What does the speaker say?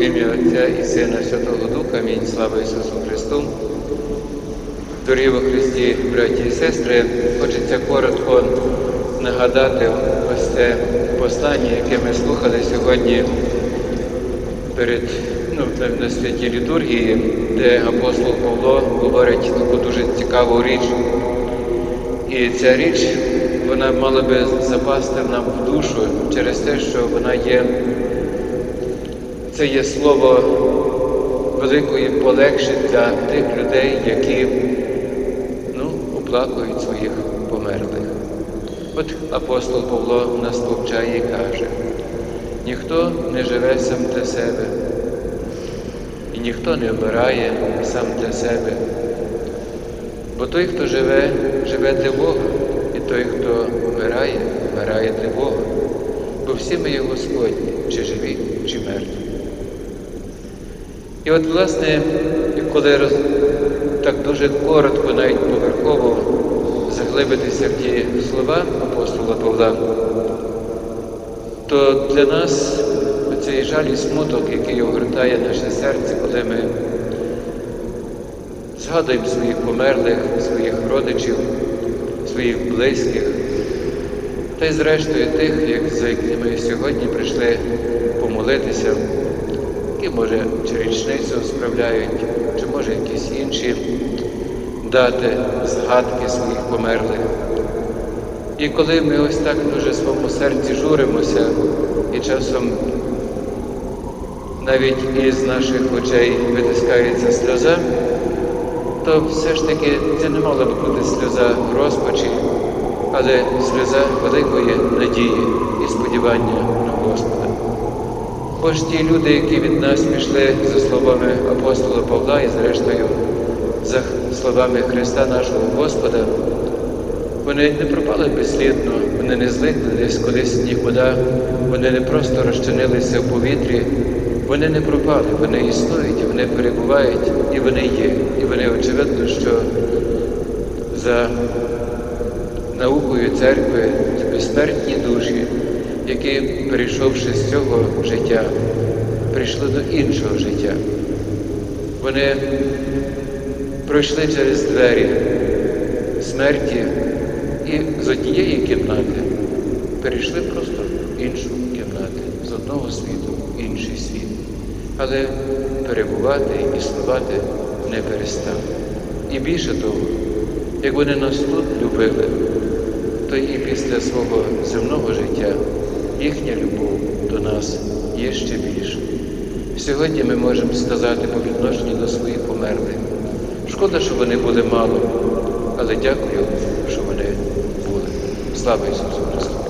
Ім'я Отця і Сина Святого Духа, Амінь. Слава Ісусу Христу. Дорогі во Христі, браті і сестри, хочеться коротко нагадати ось це послання, яке ми слухали сьогодні перед ну, на- святій літургії, де апостол Павло говорить таку дуже цікаву річ. І ця річ, вона мала би запасти нам в душу через те, що вона є це є слово великої полегші для тих людей, які ну, оплакують своїх померлих. От апостол Павло нас повчає і каже, ніхто не живе сам для себе, і ніхто не вмирає сам для себе. Бо той, хто живе, живе для Бога, і той, хто вмирає, вмирає для Бога. Бо всі ми є Господні, чи живі, чи мертві. І от, власне, коли роз... так дуже коротко, навіть поверхово заглибитися в ті слова апостола Павла, то для нас цей жаль і смуток, який огортає наше серце, коли ми згадуємо своїх померлих, своїх родичів, своїх близьких, та й зрештою тих, як, за якими сьогодні прийшли помолитися, які, може, чи річницю справляють, чи може якісь інші дати згадки своїх померлих. І коли ми ось так дуже своєму серці журимося, і часом навіть із наших очей витискається сльоза, то все ж таки це не мала б бути сльоза розпачі, але сльоза великої надії і сподівання на Господа. Ж ті люди, які від нас пішли за словами апостола Павла і зрештою за словами Христа нашого Господа, вони не пропали безслідно, вони не зникли десь колись нікуди, вони не просто розчинилися в повітрі, вони не пропали, вони існують, вони перебувають, і вони є. І вони очевидно, що за наукою церкви безсмертні душі, які, перейшовши з цього життя, прийшли до іншого життя. Вони пройшли через двері смерті і з однієї кімнати перейшли просто в іншу кімнату, з одного світу в інший світ. Але перебувати і існувати не перестали. І більше того, як вони нас тут любили, то і після свого земного життя їхня любов до нас є ще більша. Сьогодні ми можемо сказати по відношенню до своїх померлих. Шкода, що вони були мало, але дякую, що вони були. Слава Ісусу Христу!